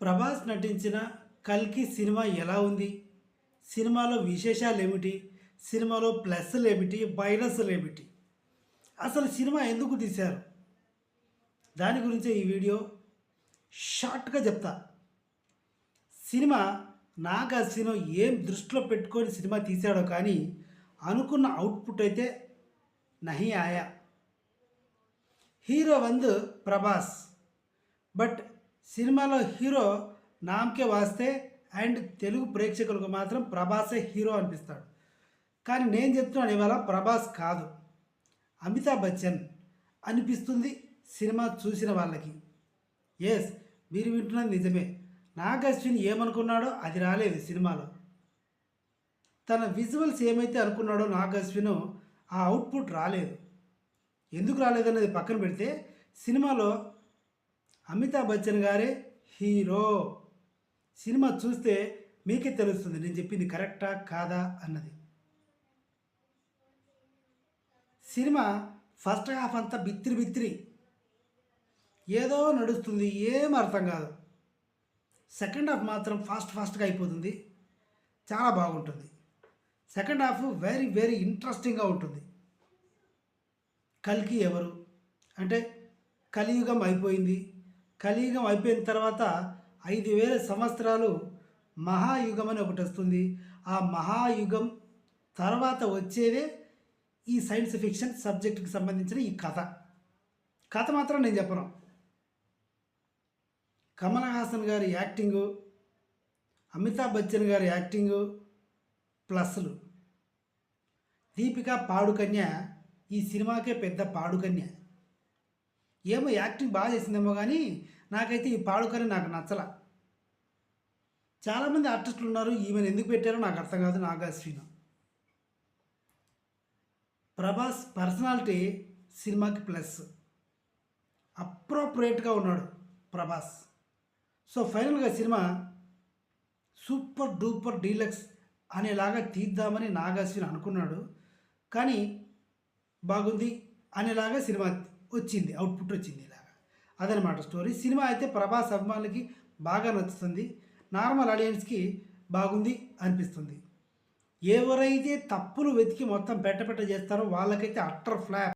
ప్రభాస్ నటించిన కల్కి సినిమా ఎలా ఉంది? సినిమాలో విశేషాలు ఏమిటి సినిమాలో ప్లస్లు ఏమిటి మైనస్లు ఏమిటి అసలు సినిమా ఎందుకు తీశారు? దాని గురించే ఈ వీడియో షార్ట్గా చెప్తా. సినిమా నాగార్జున ఏం దృష్టిలో పెట్టుకొని సినిమా తీశాడో కానీ అనుకున్న అవుట్పుట్ అయితే నహి ఆయా. హీరో వందు ప్రభాస్. బట్ సినిమాలో హీరో నామ్కే వాస్తే అండ్ తెలుగు ప్రేక్షకులకు మాత్రం ప్రభాసే హీరో అనిపిస్తాడు. కానీ నేను చెప్తున్నాను ఇవాళ ప్రభాస్ కాదు. అమితాబ్ బచ్చన్ అనిపిస్తుంది సినిమా చూసిన వాళ్ళకి. ఎస్ మీరు వింటున్నది నిజమే. నాగశ్విన్ ఏమనుకున్నాడో అది రాలేదు సినిమాలో. తన విజువల్స్ ఏమైతే అనుకున్నాడో నాగశ్విన్ ఆ అవుట్పుట్ రాలేదు. ఎందుకు రాలేదన్నది పక్కన పెడితే సినిమాలో అమితాబ్ బచ్చన్ గారే హీరో. సినిమా చూస్తే మీకే తెలుస్తుంది నేను చెప్పింది కరెక్టా కాదా అన్నది. సినిమా ఫస్ట్ హాఫ్ అంతా బిత్తిరి బిత్తిరి. ఏదో నడుస్తుంది ఏం అర్థం కాదు. సెకండ్ హాఫ్ మాత్రం ఫాస్ట్ ఫాస్ట్గా అయిపోతుంది చాలా బాగుంటుంది. సెకండ్ హాఫ్ వెరీ వెరీ ఇంట్రెస్టింగ్గా ఉంటుంది. కల్కి ఎవరు? అంటే కలియుగం అయిపోయింది కలియుగం అయిపోయిన తర్వాత ఐదు వేల సంవత్సరాలు మహాయుగం అని ఒకటి వస్తుంది. ఆ మహాయుగం తర్వాత వచ్చేదే ఈ సైన్స్ ఫిక్షన్ సబ్జెక్టుకి సంబంధించిన ఈ కథ. కథ మాత్రం నేను చెప్పను. కమల్ హాసన్ గారి యాక్టింగు అమితాబ్ బచ్చన్ గారి యాక్టింగు ప్లస్లు. దీపిక పాడుకన్య ఈ సినిమాకే పెద్ద పాడుకన్య. ఏమో యాక్టింగ్ బాగా చేసిందేమో కానీ నాకైతే ఈ పాడుకని నాకు నచ్చల. చాలామంది ఆర్టిస్టులు ఉన్నారు ఈమెను ఎందుకు పెట్టారో నాకు అర్థం కాదు నాగాశ్విన ప్రభాస్ పర్సనాలిటీ సినిమాకి ప్లస్. అప్రోప్రియేట్గా ఉన్నాడు ప్రభాస్. సో ఫైనల్గా సినిమా సూపర్ డూపర్ డీలక్స్ అనేలాగా తీద్దామని నాగాశ్విన్ అనుకున్నాడు. కానీ బాగుంది అనేలాగా సినిమా వచ్చింది అవుట్పుట్ వచ్చింది ఇలాగా. అదనమాట స్టోరీ సినిమా అయితే ప్రభాస్ అభిమానులకి బాగా నచ్చుతుంది. నార్మల్ ఆడియన్స్కి బాగుంది అనిపిస్తుంది. ఎవరైతే తప్పులు వెతికి మొత్తం పెట్ట పెట్ట చేస్తారో వాళ్ళకైతే అట్టర్ ఫ్లాప్